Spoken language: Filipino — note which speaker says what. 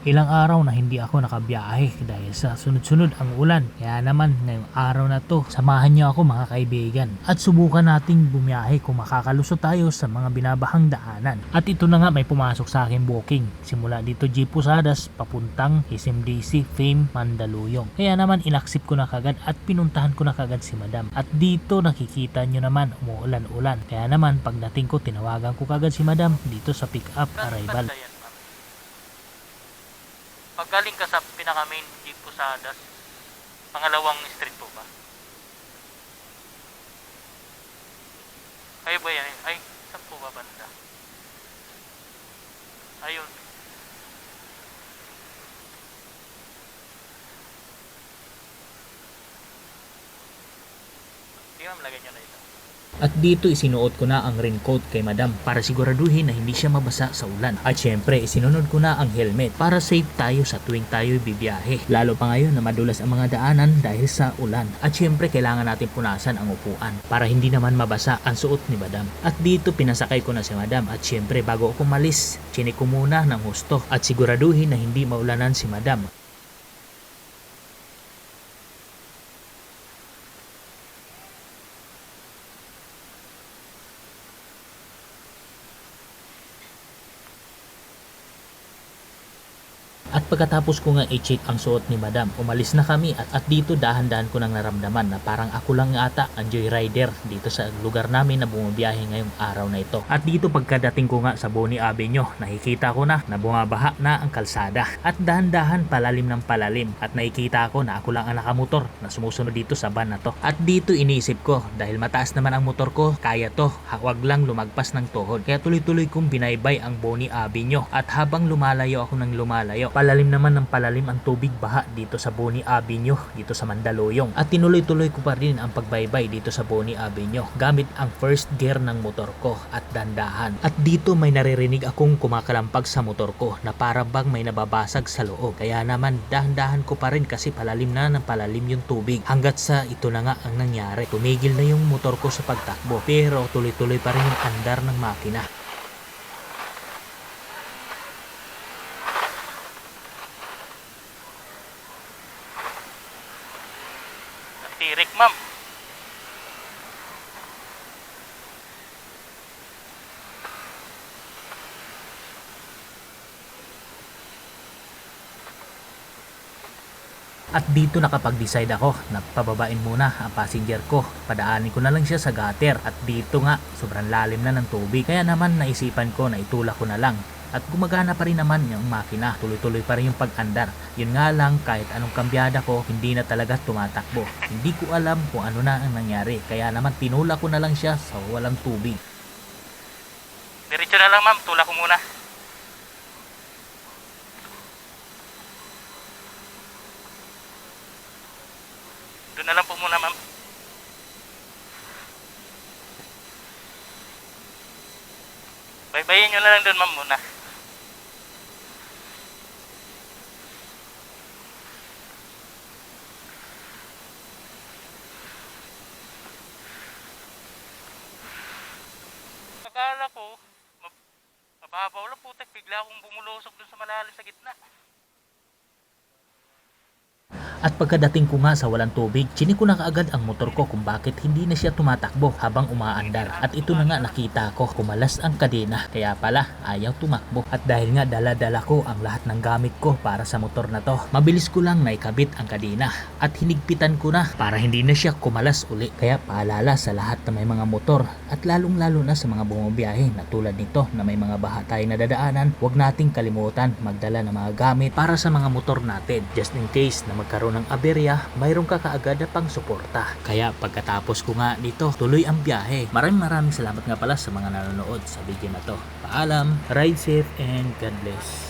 Speaker 1: Ilang araw na hindi ako nakabiyahe dahil sa sunod-sunod ang ulan. Kaya naman ngayong araw na to, samahan niyo ako mga kaibigan. At subukan nating bumiyahe kung makakalusot tayo sa mga binabahang daanan. At ito na nga may pumasok sa akin booking. Simula dito G Posadas papuntang SMDC Fame Mandaluyong. Kaya naman inaksip ko na kagad at pinuntahan ko na kagad si madam. At dito nakikita nyo naman umuulan-ulan. Kaya naman pagdating ko tinawagan ko kagad si madam dito sa pick up arrival. Pag galing ka sa pinaka main Jeep Posadas, pangalawang street po ba? Ay ba yan? Ay, saan po ba banda? Ayun. Tingnan mo, lagay nyo na ito. At dito isinuot ko na ang raincoat kay madam para siguraduhin na hindi siya mabasa sa ulan. At syempre isinunod ko na ang helmet para safe tayo sa tuwing tayo bibiyahe. Lalo pa ngayon na madulas ang mga daanan dahil sa ulan. At syempre kailangan natin punasan ang upuan para hindi naman mabasa ang suot ni madam. At dito pinasakay ko na si madam at syempre bago ako malis, chinik ko muna ng husto at siguraduhin na hindi maulanan si madam. Pagkatapos ko nga i-check ang suot ni madam, umalis na kami at, at dito dahan-dahan ko nang naramdaman na parang ako lang ata ang joyrider dito sa lugar namin na bumabiyahe ngayong araw na ito. At dito pagkadating ko nga sa Boni Avenue, nakikita ko na na bumabaha na ang kalsada. At dahan-dahan palalim ng palalim at nakikita ko na ako lang ang nakamotor na sumusunod dito sa van na to. At dito iniisip ko dahil mataas naman ang motor ko, kaya to, huwag lang lumagpas ng tuhod. Kaya tuloy-tuloy kong binaybay ang Boni Avenue at habang lumalayo ako ng lumalayo, palalim naman ng palalim ang tubig baha dito sa Boni Avenue, dito sa Mandaluyong. At tinuloy-tuloy ko pa rin ang pagbaybay dito sa Boni Avenue gamit ang first gear ng motor ko at dandahan. At dito may naririnig akong kumakalampag sa motor ko na para bang may nababasag sa loob. Kaya naman dahan-dahan ko pa rin kasi palalim na ng palalim yung tubig. Hanggat sa ito na nga ang nangyari. Tumigil na yung motor ko sa pagtakbo pero tuloy-tuloy pa rin yung andar ng makina. Tirik, ma'am. At dito nakapag-decide ako na pababain muna ang passenger ko. Padaanin ko na lang siya sa gutter at dito nga sobrang lalim na ng tubig. Kaya naman naisipan ko na itulak ko na lang. At gumagana pa rin naman yung makina. Tuloy-tuloy pa rin yung pag-andar. Yun nga lang kahit anong kambyada ko hindi na talaga tumatakbo. Hindi ko alam kung ano na ang nangyari. Kaya naman tinulak ko na lang siya sa walang tubig. Diretso na lang ma'am, tulak ko muna. Doon na lang po muna, ma'am. Baybayin nyo na lang doon, ma'am, muna. Mababaw lang putek, bigla akong bumulusok doon sa malalim sa gitna. At pagkadating ko nga sa walang tubig, chinik ko na kaagad ang motor ko kung bakit hindi na siya tumatakbo habang umaandar. At ito na nga nakita ko, kumalas ang kadena. Kaya pala, ayaw tumakbo. At dahil nga dala-dala ko ang lahat ng gamit ko para sa motor na to, mabilis ko lang naikabit ang kadena. At hinigpitan ko na para hindi na siya kumalas uli. Kaya paalala sa lahat na may mga motor at lalong-lalo na sa mga bumabiyahe na tulad nito na may mga baha tayo na dadaanan, huwag nating kalimutan magdala ng mga gamit para sa mga motor natin. Just in case na magkaroon ng aberya, mayroon ka kaagad na pang suporta. Kaya pagkatapos ko nga dito, tuloy ang biyahe. Maraming maraming salamat nga pala sa mga nanonood sa video na to. Paalam, ride safe and God bless.